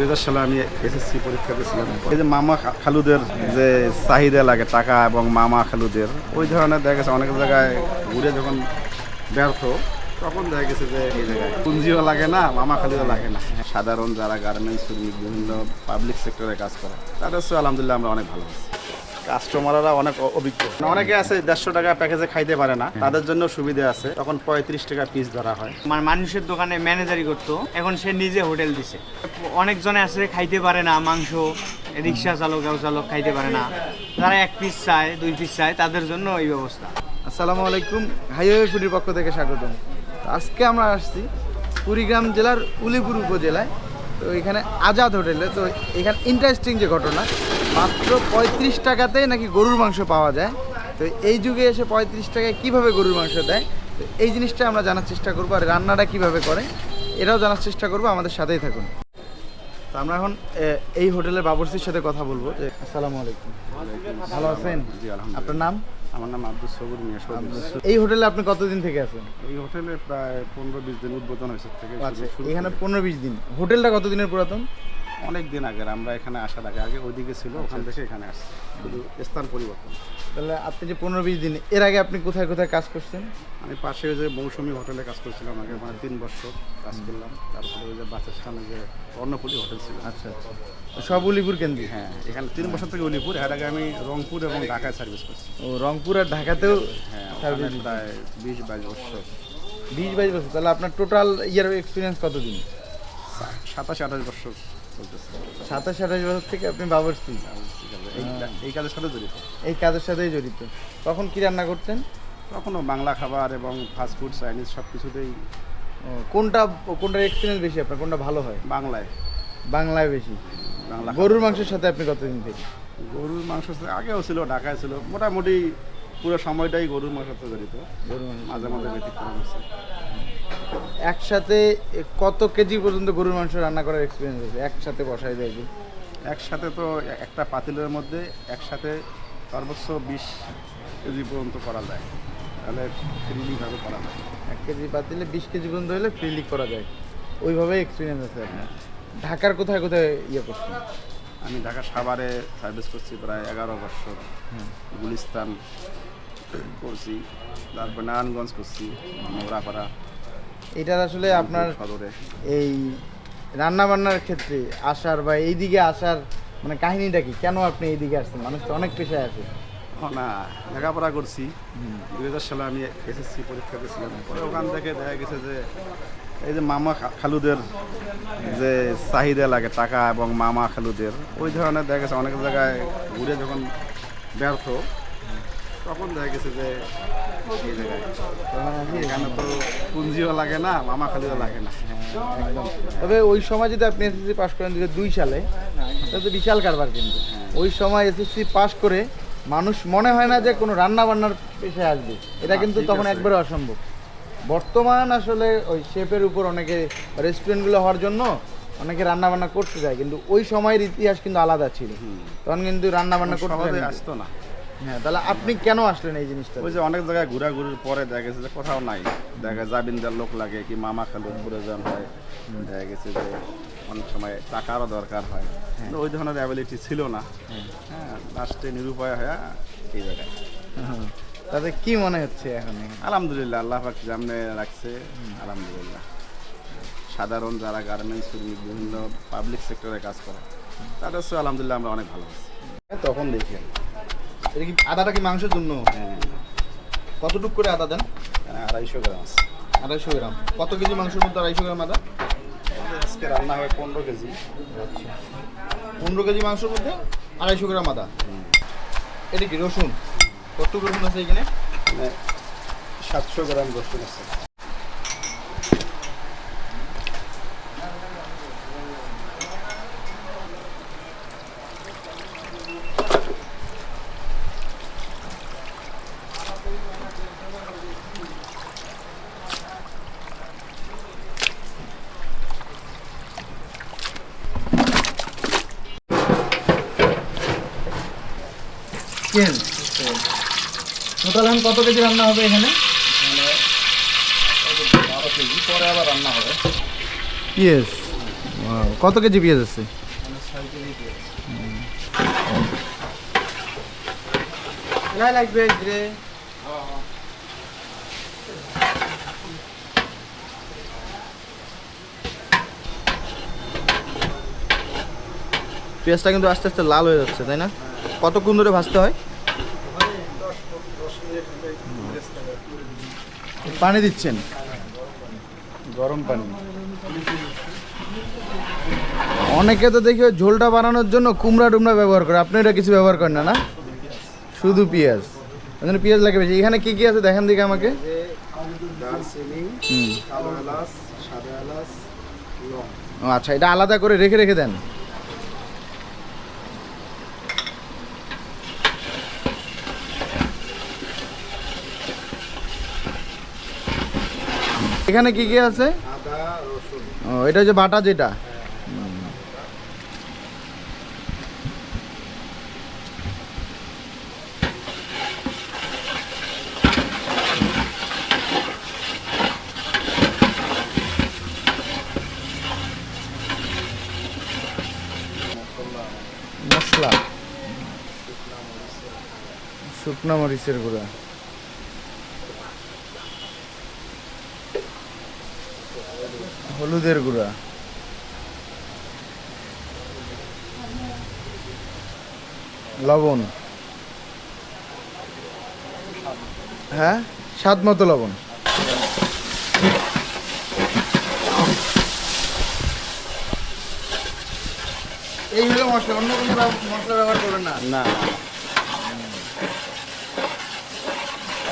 দুই হাজার সালে আমি এসএসসি পরীক্ষা দিয়েছিলাম। এই যে মামা খালুদের যে চাহিদা লাগে, টাকা এবং মামা খালুদের, ওই ধরনের দেখা গেছে অনেক জায়গায় ঘুরে যখন ব্যর্থ, তখন দেখা গেছে যে এই জায়গায় পুঞ্জিও লাগে না, মামা খালিও লাগে না। সাধারণ যারা গার্মেন্টস বিভিন্ন পাবলিক সেক্টরে কাজ করে, তাদের আলহামদুলিল্লাহ আমরা অনেক ভালো আছি। কাস্টমাররা অনেক অভিজ্ঞ। অনেকে আছে দেড়শো টাকা প্যাকেজে খাইতে পারে না। তাদের জন্য সুবিধা আছে। তখন পঁয়ত্রিশ টাকা পিস ধরা হয়। মানে মানুষের দোকানে ম্যানেজারি করতো। এখন সে নিজে হোটেল দিছে। অনেকজনে আছে খাইতে পারে না মাংস রিক্সা চালক চালক খাইতে পারে না। যারা এক পিস চায় দুই পিস চায় তাদের জন্য এই ব্যবস্থা। আসসালামু আলাইকুম। হাইওয়ে ফুডির পক্ষ থেকে স্বাগতম। তো আজকে আমরা আসছি কুড়িগ্রাম জেলার উলিপুর উপজেলায়। তো এখানে আজাদ হোটেলে। তো এখানে ইন্টারেস্টিং যে ঘটনা মাত্র পঁয়ত্রিশ টাকাতেই নাকি গরুর মাংস পাওয়া যায়। তো এই যুগে এসে পঁয়ত্রিশ টাকায় কীভাবে গরুর মাংস দেয়? তো এই জিনিসটা আমরা জানার চেষ্টা করব আর রান্নাটা কীভাবে করে এটাও জানার চেষ্টা করব আমাদের সাথেই থাকুন। তো আমরা এখন এই হোটেলের বাবরসির সাথে কথা বলব যে আসসালামু আলাইকুম। ভালো আছেন? আপনার নাম? আমার নাম আব্দুল সবুর মিয়া এই হোটেলে আপনি কতদিন থেকে আছেন? এই হোটেলে প্রায় পনেরো বিশ দিন উদ্বোধন হয়েছে থেকে আচ্ছা এখানে পনেরো বিশ দিন। হোটেলটা কতদিনের পুরাতন? অনেক দিন আগের আমরা এখানে আসার আগে আগে ওইদিকে ছিল ওখান থেকে এখানে আসছি। শুধু স্থান পরিবর্তন। তাহলে আপনি যে পনেরো বিশ দিন এর আগে আপনি কোথায় কোথায় কাজ করছেন? আমি পাশে ওই যে মৌসুমী হোটেলে কাজ করছিলাম আগে মানে তিন বছর কাজ করলাম। তারপরে ওই যে বাস স্ট্যান্ডে যে অন্নপুরি হোটেল ছিল। আচ্ছা আচ্ছা। সব উলিপুর কেন্দ্রিক? হ্যাঁ এখানে তিন বছর থেকে উলিপুর। এর আগে আমি রংপুর এবং ঢাকায় সার্ভিস করছি। ও রংপুর আর ঢাকাতেও হ্যাঁ সার্ভিস প্রায় বিশ বাইশ বছর। বিশ বাইশ বছর। তাহলে আপনার টোটাল ইয়ার এক্সপিরিয়েন্স কতদিন? সাতাশ আঠাশ বছর। চলতেছে সাতাশ আঠাশ বছর থেকে আপনি বাবরসি এই- এই কাজের সাথে জড়িত। এই কাজের সাথেই জড়িত। তখন কি রান্না করতেন? তখনও বাংলা খাবার এবং ফাস্টফুড চাইনিজ সব কিছুতেই। কোনটা কোনটার এক্সপিরিয়েন্স বেশি আপনার? কোনটা ভালো হয়? বাংলায়। বাংলায় বেশি। বাংলা গরুর মাংসের সাথে আপনি কতদিন থেকে? গরুর মাংস আগেও ছিল ঢাকায় ছিল। মোটামুটি পুরো সময়টাই গরুর মাংস তো জড়িত। গরুর মাংস। মাঝে মাঝে ব্যতিক্রম আছে একসাথে কত কেজি পর্যন্ত গরুর মাংস রান্না করার এক্সপিরিয়েন্স আছে একসাথে বসাই দেয় যে। একসাথে তো একটা পাতিলের মধ্যে একসাথে সর্বোচ্চ বিশ কেজি পর্যন্ত করা যায়। তাহলে ফ্রিলিভাবে করা যায়। এক কেজি পাতিলে বিশ কেজি পর্যন্ত হলে ফ্রিলি করা যায়। ওইভাবে এক্সপিরিয়েন্স আছে আপনার। ঢাকার কোথায় কোথায় ইয়ে করছেন? আমি ঢাকা সাভারে সার্ভিস করছি প্রায় এগারো বছর। গুলিস্তান করছি। তারপর নারায়ণগঞ্জ করছি মোগরাপাড়া এটার আসলে আপনার এই রান্না বান্নার ক্ষেত্রে আসার বা এইদিকে আসার মানে কাহিনীটা কি? কেন আপনি এইদিকে আসছেন? মানুষ তো অনেক পেশায় আছে। না লেখাপড়া করছি। দুই হাজার সালে আমি এসএসসি পরীক্ষা দিয়েছিলাম। পরে ওখান থেকে দেখা গেছে যে এই যে মামা খালুদের যে চাহিদা লাগে টাকা এবং মামা খালুদের ওই ধরনের দেখা গেছে অনেক জায়গায় ঘুরে যখন ব্যর্থ তখন দেখা গেছে যে জায়গায়। এখানে তো পুঞ্জিও লাগে না মামা খালুও লাগে না। একদম। তবে ওই সময় যদি আপনি এসএসসি পাশ করেন দুই দুই সালে তাহলে তো বিশাল কারবার কিন্তু। ওই সময় এসএসসি পাশ করে মানুষ মনে হয় না যে কোনো রান্না বান্নার পেশায় আসবে। এটা কিন্তু তখন একবারে অসম্ভব। বর্তমান আসলে ওই শেপের উপর অনেকে রেস্টুরেন্টগুলো হওয়ার জন্য অনেকে রান্না বান্না করতে যায় কিন্তু ওই সময়ের ইতিহাস কিন্তু আলাদা ছিল। তখন কিন্তু রান্না বান্না করতে আসতো না। হ্যাঁ তাহলে আপনি কেন আসলেন এই জিনিসটা? ওই যে অনেক জায়গায় ঘোরাঘুরির পরে দেখা গেছে যে কোথাও নাই। দেখা জাবিনদার লোক লাগে কি মামা খালুর প্রয়োজন হয়। দেখা গেছে যে অনেক সময় টাকারও দরকার হয়। ওই ধরনের অ্যাবিলিটি ছিল না। হ্যাঁ। লাস্টে নিরুপায় হয়ে এই জায়গায়। তাতে কি মনে হচ্ছে এখন? আলহামদুলিল্লাহ আল্লাহ পাক জামনে রাখছে। আলহামদুলিল্লাহ। সাধারণ যারা গার্মেন্টস শ্রমিক বিভিন্ন পাবলিক সেক্টরে কাজ করে তাদের আলহামদুলিল্লাহ আমরা অনেক ভালো আছি। তখন দেখি এটা কি আদাটা কি মাংসের জন্য? হ্যাঁ। কতটুকু করে আদা দেন? আড়াইশো গ্রাম আড়াইশো গ্রাম। কত কেজি মাংসের মধ্যে আড়াইশো গ্রাম আদা? আজকে রান্না হয় পনেরো কেজি। পনেরো কেজি মাংসের মধ্যে আড়াইশো গ্রাম আদা। এটা কি রসুন? কত রসুন আছে এখানে সাতশো গ্রাম রসুন আছে। কেন টোটাল এখন কত কেজি রান্না হবে এখানে? বারো কেজি পরে আবার রান্না হবে ইয়েস কত কেজি পেঁয়াজ আছে? লাগবে রে পেঁয়াজটা কিন্তু আস্তে আস্তে লাল হয়ে যাচ্ছে তাই না? কতক্ষণ ধরে ভাজতে হয়? পানি দিচ্ছেন? গরম পানি। অনেকে তো দেখি ঝোলটা বানানোর জন্য কুমড়া টুমড়া ব্যবহার করে। আপনি এটা কিছু ব্যবহার করেন না না? শুধু পেঁয়াজ। ওখানে পেঁয়াজ লাগে বেশি। এখানে কি কি আছে দেখেন দিকে আমাকে। আচ্ছা এটা আলাদা করে রেখে রেখে দেন। এখানে কি কি আছে? ও এটা হচ্ছে বাটা যেটা। মশলা। শুকনো মরিচের গুঁড়া। হলুদের গুঁড়া। লবণ। হ্যাঁ? স্বাদ মতো লবণ। এই হলো মশলা অন্য কোনো মশলা ব্যবহার করবেন না? না।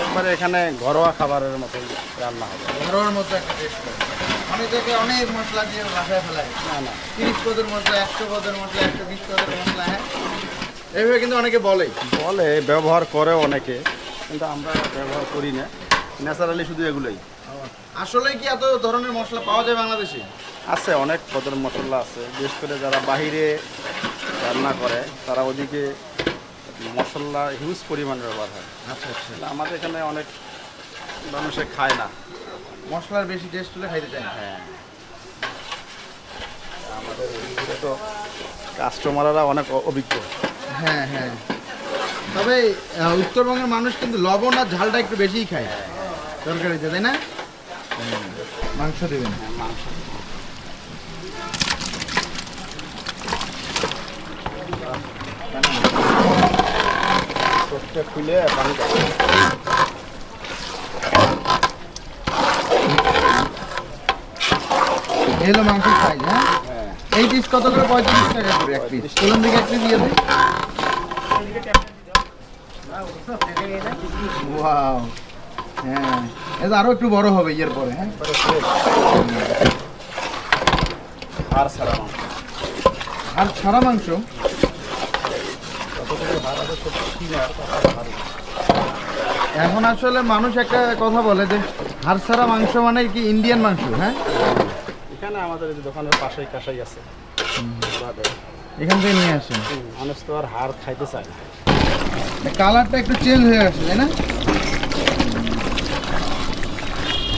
একবারে এখানে ঘরোয়া খাবারের মতো রান্না হবে। ঘরোয়ার মতো একটা টেস্ট অনেক অনেক মশলা দিয়ে ফেলায় না না। তিরিশ পদের মশলা একশো পদের মশলা একশো বিশ পদের মশলা হ্যাঁ? এইভাবে কিন্তু অনেকে বলে। বলে ব্যবহার করে অনেকে কিন্তু আমরা ব্যবহার করি না। ন্যাচারালি শুধু এগুলোই। আসলে কি এত ধরনের মশলা পাওয়া যায় বাংলাদেশে? আছে অনেক পদের মশলা আছে। বিশেষ করে যারা বাহিরে রান্না করে তারা ওদিকে মশলা হিউজ পরিমাণ ব্যবহার হয়। আচ্ছা আচ্ছা। আমাদের এখানে অনেক মানুষে খায় না। মশলার বেশি টেস্ট হলে খাইতে না। হ্যাঁ। আমাদের তো কাস্টমাররা অনেক অভিজ্ঞ। হ্যাঁ হ্যাঁ। তবে উত্তরবঙ্গের মানুষ কিন্তু লবণ আর ঝালটা একটু বেশিই খায় তরকারিতে তাই না? মাংস দেবেন। চোখটা খুলে পানি দাও। এই হলো মাংসের সাইজ হ্যাঁ? এই পিস কত করে? পঁয়ত্রিশ টাকা করে এক পিস চলুন দিকে এক পিস দিয়ে দিই। ওয়াও হ্যাঁ। এটা আরও একটু বড় হবে ইয়ের পরে হ্যাঁ? আর ছাড়া মাংস। আর ছাড়া মাংস? এখন আসলে মানুষ একটা কথা বলে যে হাড় ছাড়া মাংস মানে কি ইন্ডিয়ান মাংস হ্যাঁ? এখানে আমাদের দোকানের পাশেই কাশাই আছে। এখান থেকে নিয়ে আসেন। মানুষ তো আর হাড় খাইতে চায় না। কালারটা একটু চেঞ্জ হয়ে আসছে তাই না?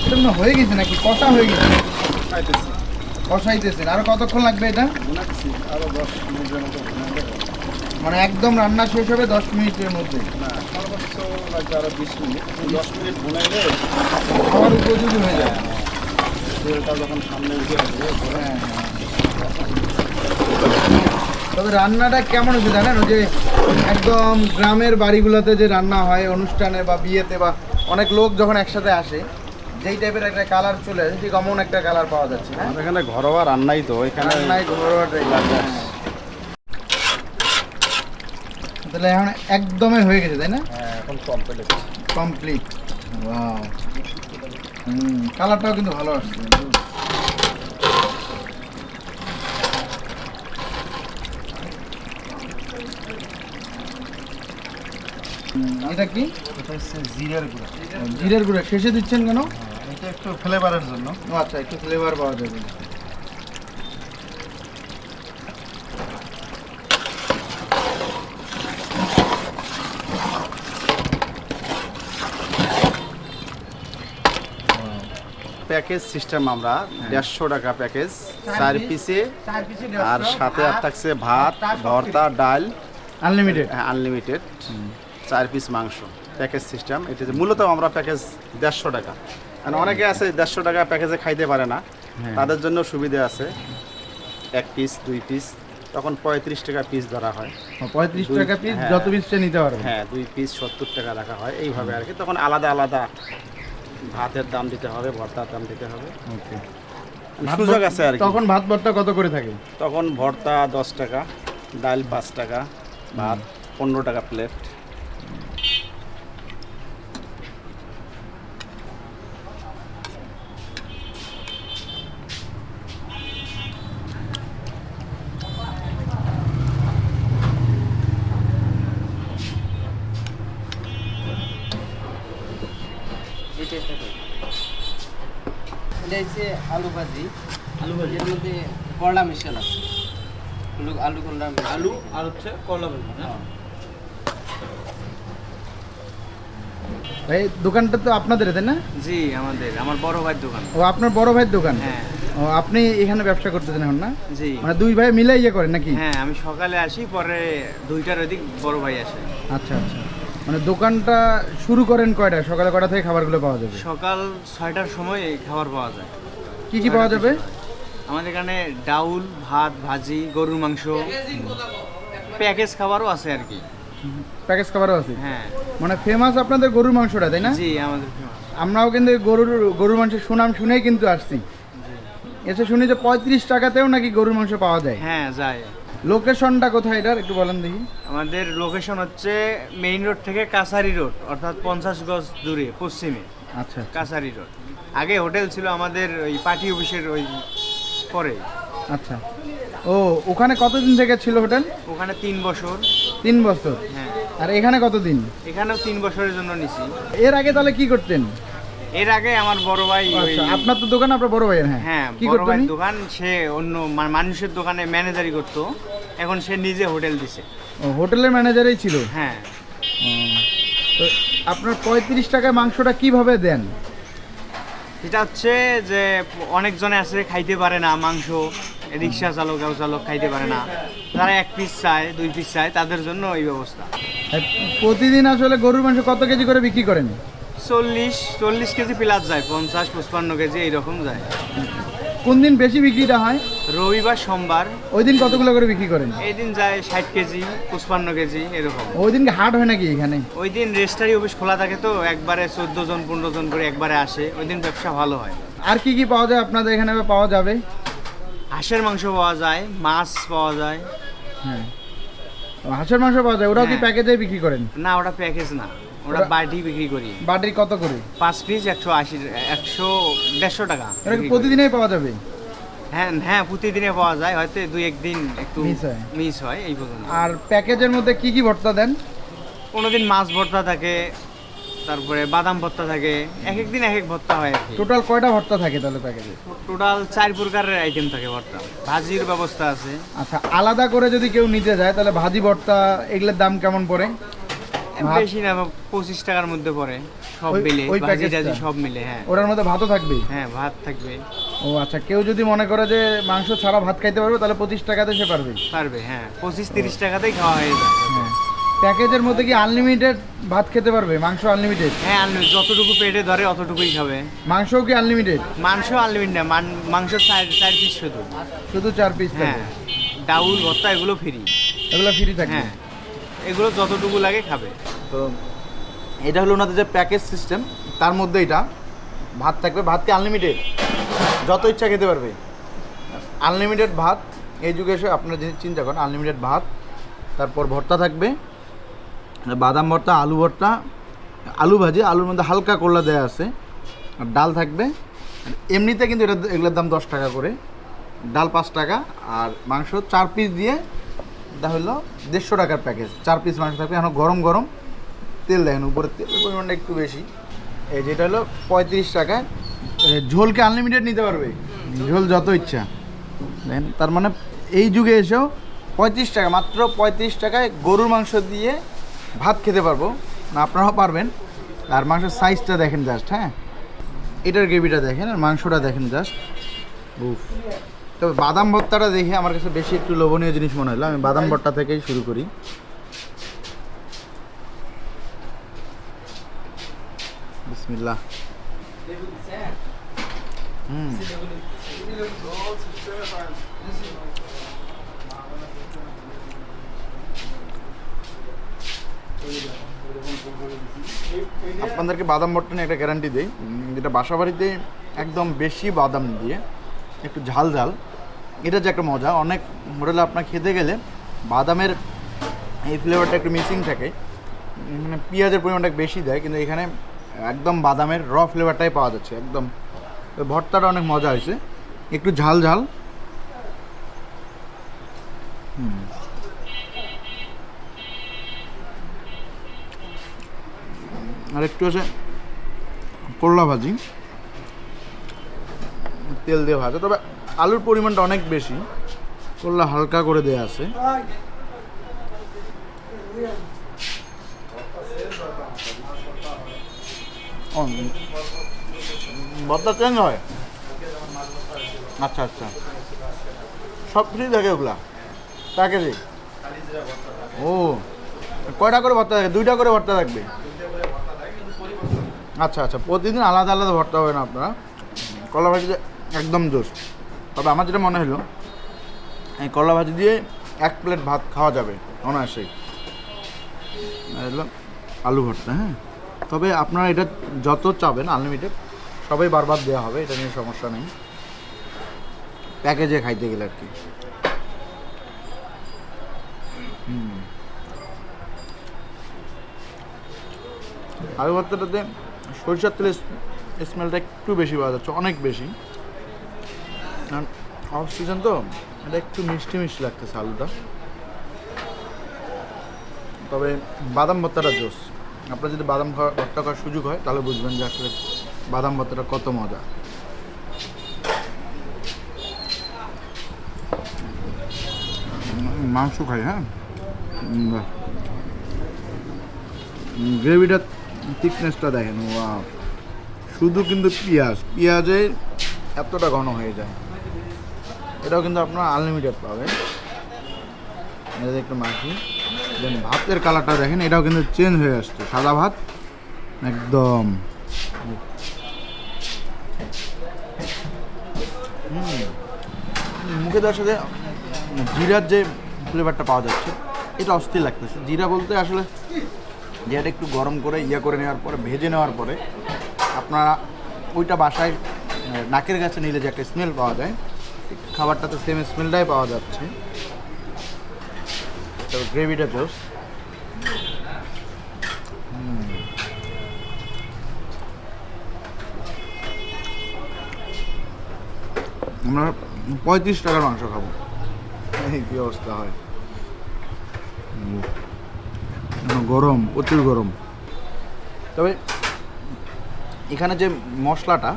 এটা মনে হয়ে গেছে নাকি? কষা হয়ে গেছে। কষাইতেছেন। আরও কতক্ষণ লাগবে এটা? মানে একদম রান্না শেষ হবে দশ মিনিটের মধ্যে। আরও বিশ মিনিট। দশ মিনিট ভুনাইলে খাওয়ার উপযোগী হয়ে যায়। তেলটা যখন সামনে উঠে আসবে হ্যাঁ, হ্যাঁ। তবে রান্নাটা কেমন হচ্ছে জানেন? যে একদম গ্রামের বাড়িগুলোতে যে রান্না হয় অনুষ্ঠানে বা বিয়েতে বা অনেক লোক যখন একসাথে আসে যেই টাইপের একটা কালার চলে আসে ঠিক অমন একটা কালার পাওয়া যাচ্ছে হ্যাঁ? এখানে ঘরোয়া রান্নাই তো এখানে রান্নাই ঘরোয়া type হ্যাঁ। তাহলে এখন একদমই হয়ে গেছে তাই না? হ্যাঁ, এখন কমপ্লিট কমপ্লিট ওয়াও হুম কালারটাও কিন্তু ভালো আসছে। এটা কি? এটা হচ্ছে জিরের গুঁড়া। জিরের গুঁড়া। শেষে দিচ্ছেন কেন? এটা একটু ফ্লেভারের জন্য। ও আচ্ছা একটু ফ্লেভার পাওয়া যাবে। প্যাকেজ সিস্টেম আমরা দেড়শো টাকা প্যাকেজ। চার পিসে আর সাথে আর থাকছে ভাত ভর্তা ডাল আনলিমিটেড আনলিমিটেড চার পিস মাংস প্যাকেজ সিস্টেম। এটা যে মূলত আমরা প্যাকেজ দেড়শো টাকা। মানে অনেকে আছে দেড়শো টাকা প্যাকেজে খাইতে পারে না। হ্যাঁ। তাদের জন্য সুবিধা আছে। এক পিস দুই পিস তখন পঁয়ত্রিশ টাকা পিস ধরা হয়। পঁয়ত্রিশ টাকা পিস হ্যাঁ। যত পিসটা নিতে পারবেন হ্যাঁ দুই পিস সত্তর টাকা রাখা হয়। এইভাবে আর কি। তখন আলাদা আলাদা ভাতের দাম দিতে হবে ভর্তার দাম দিতে হবে। ওকে। সুযোগ আছে আর কি। তখন ভাত ভর্তা কত করে থাকে? তখন ভর্তা দশ টাকা ডাল পাঁচ টাকা ভাত পনেরো টাকা প্লেট এটা একটা কই। এটা হচ্ছে আলু ভাজি আলু ভাজি এর মধ্যে করলা মিশাল আছে। আলু আলু করলা আলু আর হচ্ছে কলা ভাই দোকানটা তো আপনাদের তাই না? জি আমাদের আমার বড় ভাইয়ের দোকান। ও আপনার বড় ভাইয়ের দোকান? হ্যাঁ। ও আপনি এখানে ব্যবসা করতেছেন এখন না? জি। মানে দুই ভাই মিলে ইয়ে করেন নাকি? হ্যাঁ আমি সকালে আসি পরে দুইটার ওদিক বড় ভাই আসে। আচ্ছা আচ্ছা। মানে দোকানটা শুরু করেন কয়টা? সকালে কয়টা থেকে খাবারগুলো পাওয়া যাবে? সকাল ছয়টার সময় খাবার পাওয়া যায়। কি কি পাওয়া যাবে? আমাদের এখানে ডাউল ভাত ভাজি গরুর মাংস প্যাকেজ খাবারও আছে আর কি। প্যাকেজ খাবারও আছে? হ্যাঁ। মানে ফেমাস আপনাদের গরুর মাংসটা তাই না? জি আমাদের। আমরাও কিন্তু গরুর গরুর মাংসের সুনাম শুনেই কিন্তু আসছি। এসে শুনি যে পঁয়ত্রিশ টাকাতেও নাকি গরুর মাংস পাওয়া যায়। হ্যাঁ যায়। লোকেশনটা কোথায় এটার? একটু বলেন দেখি। আমাদের লোকেশন হচ্ছে মেইন রোড থেকে কাছারি রোড অর্থাৎ পঞ্চাশ গজ দূরে পশ্চিমে। আচ্ছা কাছারি রোড আগে হোটেল ছিল আমাদের ওই পার্টি অফিসের ওই পরে। আচ্ছা। ও ওখানে কতদিন থেকে ছিল হোটেল? ওখানে তিন বছর। তিন বছর? হ্যাঁ। আর এখানে কতদিন? এখানেও তিন বছরের জন্য নিছি। এর আগে তাহলে কি করতেন? এর আগে আমার বড় ভাই আচ্ছা আপনার তো দোকান আপনার বড় ভাইয়ের হ্যাঁ। হ্যাঁ কি বড় করতেন দোকান সে অন্য মানুষের দোকানে ম্যানেজারি করতো। এখন সে নিজে হোটেল দিছে। ও হোটেলের ম্যানেজারই ছিল? হ্যাঁ। তো আপনার পঁয়ত্রিশ টাকায় মাংসটা কীভাবে দেন? এটা হচ্ছে যে অনেকজনে আছে খাইতে পারে না মাংস রিক্সা চালক গাও চালক খাইতে পারে না। তারা এক পিস চায় দুই পিস চায় তাদের জন্য এই ব্যবস্থা। প্রতিদিন আসলে গরুর মাংস কত কেজি করে বিক্রি করেন? চল্লিশ চল্লিশ কেজি প্লাস যায় পঞ্চাশ পঁচপান্ন কেজি এইরকম যায়। কোন দিন বেশি বিক্রিটা হয়? রবিবার সোমবার। ওই দিন কতগুলো করে বিক্রি করেন? এই দিন যায় ষাট কেজি পঁচপান্ন কেজি এরকম। ওই দিন হাট হয় নাকি এখানে? ওই দিন রেজিস্ট্রারি অফিস খোলা থাকে তো একবারে চোদ্দ জন পনেরো জন করে একবারে আসে ওই দিন ব্যবসা ভালো হয়। আর কি কি পাওয়া যায় আপনাদের এখানে পাওয়া যাবে? হাঁসের মাংস পাওয়া যায় মাছ পাওয়া যায়। হ্যাঁ। হাঁসের মাংস পাওয়া যায় ওটাও কি হ্যাঁ। প্যাকেজে বিক্রি করেন? না ওটা প্যাকেজ না। ওটা বাটি বিক্রি করি। বাটির কত করে? পাঁচ পিস একশো আশি একশো দেড়শো টাকা। প্রতিদিনই পাওয়া যাবে? হ্যাঁ হ্যাঁ প্রতিদিনে পাওয়া যায়। হয়তো দুই একদিন একটু। মিস হয়। এই পর্যন্ত। আর প্যাকেজের মধ্যে কি কি ভর্তা দেন? কোনোদিন মাছ ভর্তা থাকে তারপরে বাদাম ভর্তা থাকে এক এক দিন এক এক ভর্তা হয় টোটাল কয়টা ভর্তা থাকে তাহলে প্যাকেজে? টোটাল চার প্রকারের আইটেম থাকে ভর্তা। ভাজির ব্যবস্থা আছে। আচ্ছা আলাদা করে যদি কেউ নিতে যায় তাহলে ভাজি ভর্তা এগুলোর দাম কেমন পড়ে? বেশি না পঁচিশ টাকার মধ্যে পড়ে। সব মিলে ওই ভাজি? টাজি সব মিলে হ্যাঁ। ওটার মধ্যে ভাতও থাকবে? হ্যাঁ ভাত থাকবে। ও আচ্ছা কেউ যদি মনে করে যে মাংস ছাড়া ভাত খাইতে পারবে তাহলে পঁচিশ টাকাতে সে পারবে? পারবে হ্যাঁ। পঁচিশ তিরিশ টাকাতেই খাওয়া হয়ে যায় হ্যাঁ। প্যাকেজের মধ্যে কি আনলিমিটেড ভাত খেতে পারবে? মাংস আনলিমিটেড? হ্যাঁ আনলিমিটেড। যতটুকু পেটে ধরে অতটুকুই খাবে। মাংসও কি আনলিমিটেড? মাংস আনলিমিটেড না মাংস চার চার পিস শুধু। শুধু চার পিস হ্যাঁ। ডাউল ভর্তা এগুলো ফ্রি এগুলো ফ্রি থাকে হ্যাঁ। এগুলো যতটুকু লাগে খাবে। তো এটা হলো ওনাদের যে প্যাকেজ সিস্টেম তার মধ্যে এটা। ভাত থাকবে, ভাত কি আনলিমিটেড যত ইচ্ছা খেতে পারবে। আনলিমিটেড ভাত এই যুগে এসে আপনারা যদি চিন্তা করেন আনলিমিটেড ভাত, তারপর ভর্তা থাকবে, বাদাম ভর্তা, আলু ভর্তা, আলু ভাজি, আলুর মধ্যে হালকা করলা দেওয়া আছে, আর ডাল থাকবে। এমনিতে কিন্তু এটা, এগুলোর দাম দশ টাকা করে। ডাল পাঁচ টাকা, আর মাংস চার পিস দিয়ে এটা হলো দেড়শো টাকার প্যাকেজ। চার পিস মাংস থাকবে। এখন গরম গরম। তেল দেখেন উপরে তেলের পরিমাণটা একটু বেশি। এই যেটা হলো পঁয়ত্রিশ টাকায়। ঝোলকে আনলিমিটেড নিতে পারবে। ঝোল যত ইচ্ছা। দেখেন তার মানে এই যুগে এসেও পঁয়ত্রিশ টাকা মাত্র পঁয়ত্রিশ টাকায় গরুর মাংস দিয়ে ভাত খেতে পারব। না আপনারাও পারবেন। আর মাংসের সাইজটা দেখেন জাস্ট হ্যাঁ? এটার গ্রেভিটা দেখেন আর মাংসটা দেখেন জাস্ট উফ। তবে বাদাম ভর্তাটা দেখে আমার কাছে বেশি একটু লোভনীয় জিনিস মনে হলো। আমি বাদাম ভর্তা থেকেই শুরু করি। বিসমিল্লাহ। হুম। আপনাদেরকে বাদাম ভর্তা নিয়ে একটা গ্যারান্টি দিই। যেটা বাসা বাড়িতে একদম বেশি বাদাম দিয়ে একটু ঝাল ঝাল। এটা যে একটা মজা, অনেক হোটেলে আপনার খেতে গেলে বাদামের এই ফ্লেভারটা একটু মিসিং থাকে। মানে পেঁয়াজের পরিমাণটা বেশি দেয়, কিন্তু এখানে একদম বাদামের র ফ্লেভারটাই পাওয়া যাচ্ছে, একদম। ভর্তাটা অনেক মজা হয়েছে। একটু ঝাল ঝাল। আর একটু আছে করলা ভাজি। তেল দিয়ে ভাজা, তবে আলুর পরিমাণটা অনেক বেশি। করলা হালকা করে দেয়া আছে। ভর্তা চেঞ্জ হয়? আচ্ছা আচ্ছা। সব কিছুই থাকে ওগুলা। প্যাকেজে? ও, কয়টা করে ভর্তা থাকে? দুইটা করে ভর্তা থাকবে? আচ্ছা আচ্ছা। প্রতিদিন আলাদা আলাদা ভর্তা হবে না আপনারা? কলা ভাজিতে একদম জোশ তবে আমার যেটা মনে হলো, এই কলা ভাজি দিয়ে এক প্লেট ভাত খাওয়া যাবে, অনায়াসেই। আর আলু ভর্তা হ্যাঁ? তবে আপনারা এটা যত চাবেন আনলিমিটেড সবাই বারবার দেওয়া হবে, এটা নিয়ে সমস্যা নেই। প্যাকেজে খাইতে গেলে আর কি। আলু ভর্তাটাতে সরিষার তেলের স্মেলটা একটু বেশি পাওয়া যাচ্ছে, অনেক বেশি। অফ সিজন তো? এটা একটু মিষ্টি মিষ্টি লাগতেছে আলুটা। তবে বাদাম ভর্তাটা জোস। আপনার যদি বাদাম খাওয়া ভর্তা খাওয়ার সুযোগ হয়, তাহলে বুঝবেন যে আসলে বাদাম ভর্তাটা কত মজা। মাংস খাই হ্যাঁ। গ্রেভিটার থিকনেসটা দেখেন শুধু কিন্তু পেঁয়াজ। পেঁয়াজে এতটা ঘন হয়ে যায়। এটাও কিন্তু আপনার আনলিমিটেড পাবেন। এটা একটু মাখি। দেন ভাতের কালারটা দেখেন, এটাও কিন্তু চেঞ্জ হয়ে আসছে। সাদা ভাত, একদম। মুখে দেওয়ার সাথে জিরার যে ফ্লেভারটা পাওয়া যাচ্ছে, এটা অস্থির লাগতেছে। জিরা বলতে আসলে জিরাটা একটু গরম করে ইয়ে করে নেওয়ার পরে, ভেজে নেওয়ার পরে, আপনারা ওইটা বাসায় নাকের কাছে নিলে যে একটা স্মেল পাওয়া যায় খাবারটাতে সেম স্মেলটাই পাওয়া যাচ্ছে। গ্রেভিটা জোস আমরা পঁয়ত্রিশ টাকার মাংস খাব। কি অবস্থা হয়। গরম, প্রচুর গরম। তবে এখানে যে মশলাটা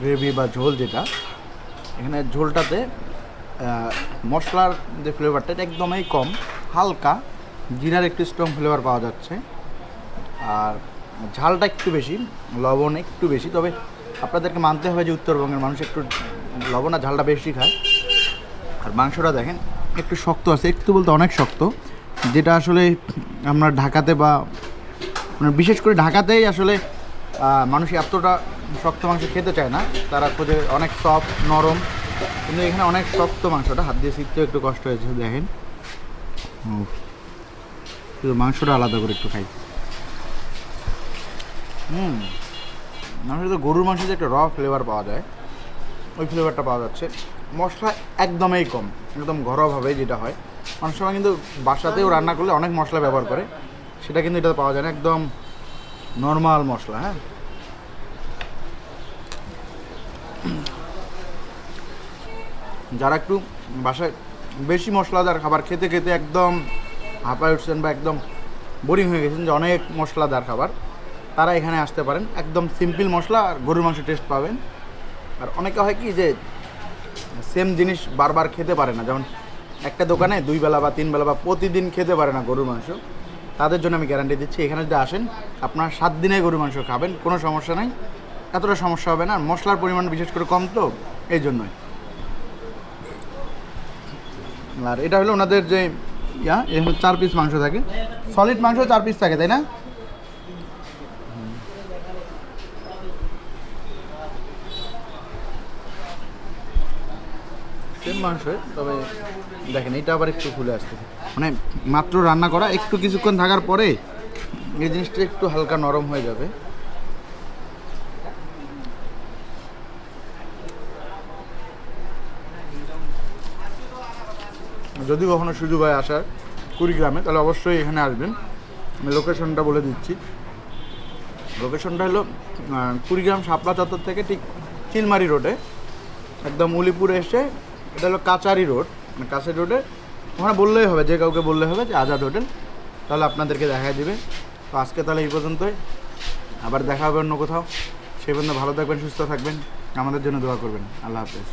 গ্রেভি বা ঝোল যেটা এখানে ঝোলটাতে মশলার যে ফ্লেভারটা এটা একদমই কম, হালকা, জিরার একটু স্ট্রং ফ্লেভার পাওয়া যাচ্ছে। আর ঝালটা একটু বেশি, লবণ একটু বেশি, তবে আপনাদেরকে মানতে হবে যে উত্তরবঙ্গের মানুষ একটু লবণ আর ঝালটা বেশি খায়। আর মাংসটা দেখেন, একটু শক্ত আছে, একটু বলতে অনেক শক্ত, যেটা আসলে আমরা ঢাকাতে বা মানে বিশেষ করে ঢাকাতেই আসলে মানুষ এতটা শক্ত মাংস খেতে চায় না। তারা খোঁজে অনেক সফট নরম। কিন্তু এখানে অনেক শক্ত মাংসটা। হাত দিয়ে শিখতেও একটু কষ্ট হয়েছে, দেখেন। শুধু মাংসটা আলাদা করে একটু খাই। হুম। মাংসটা গরুর মাংসে যে একটা র ফ্লেভার পাওয়া যায়। ওই ফ্লেভারটা পাওয়া যাচ্ছে। মশলা একদমই কম, একদম ঘরোয়াভাবে যেটা হয়। অনেক সময় কিন্তু বাসাতেও রান্না করলে অনেক মশলা ব্যবহার করে। সেটা কিন্তু এটা পাওয়া যায় না। একদম নর্মাল মশলা হ্যাঁ? যারা একটু বাসায় বেশি মশলাদার খাবার খেতে খেতে একদম হাঁপায় উঠছেন বা একদম বোরিং হয়ে গেছেন যে অনেক মশলাদার খাবার, তারা এখানে আসতে পারেন। একদম সিম্পল মশলা আর গরুর মাংস টেস্ট পাবেন। আর অনেকে হয় কি যে সেম জিনিস বারবার খেতে পারে না। যেমন একটা দোকানে দুই বেলা বা তিন বেলা বা প্রতিদিন খেতে পারে না গরুর মাংস। তাদের জন্য আমি গ্যারান্টি দিচ্ছি, এখানে যদি আসেন, আপনারা সাত দিনে গরুর মাংস খাবেন, কোনো সমস্যা নাই। এতটা সমস্যা হবে না মশলার পরিমাণ বিশেষ করে কম তো, এই জন্যই। আর এটা হলো ওনাদের যে, ইয়া এখানে চার পিস মাংস থাকে। সলিড মাংস চার পিস থাকে, তাই না? সেম মাংস তবে দেখেন, এটা আবার একটু খুলে আসতেছে। মানে মাত্র রান্না করা, একটু কিছুক্ষণ থাকার পরে এই জিনিসটা একটু হালকা নরম হয়ে যাবে। যদি কখনো সুযোগ হয় আসার কুড়িগ্রামে তাহলে অবশ্যই এখানে আসবেন। আমি লোকেশনটা বলে দিচ্ছি। লোকেশনটা হলো কুড়িগ্রাম শাপলা চত্বর থেকে ঠিক চিলমারি রোডে। একদম উলিপুরে এসে, এটা হলো কাচারি রোড। মানে কাছারি রোডে ওখানে বললেই হবে, যে কাউকে বললে হবে যে আজাদ হোটেল। তাহলে আপনাদেরকে দেখা দিবে। তো আজকে তাহলে এই পর্যন্তই। আবার দেখা হবে অন্য কোথাও। সেই পর্যন্ত ভালো থাকবেন, সুস্থ থাকবেন। আমাদের জন্য দোয়া করবেন। আল্লাহ হাফেজ।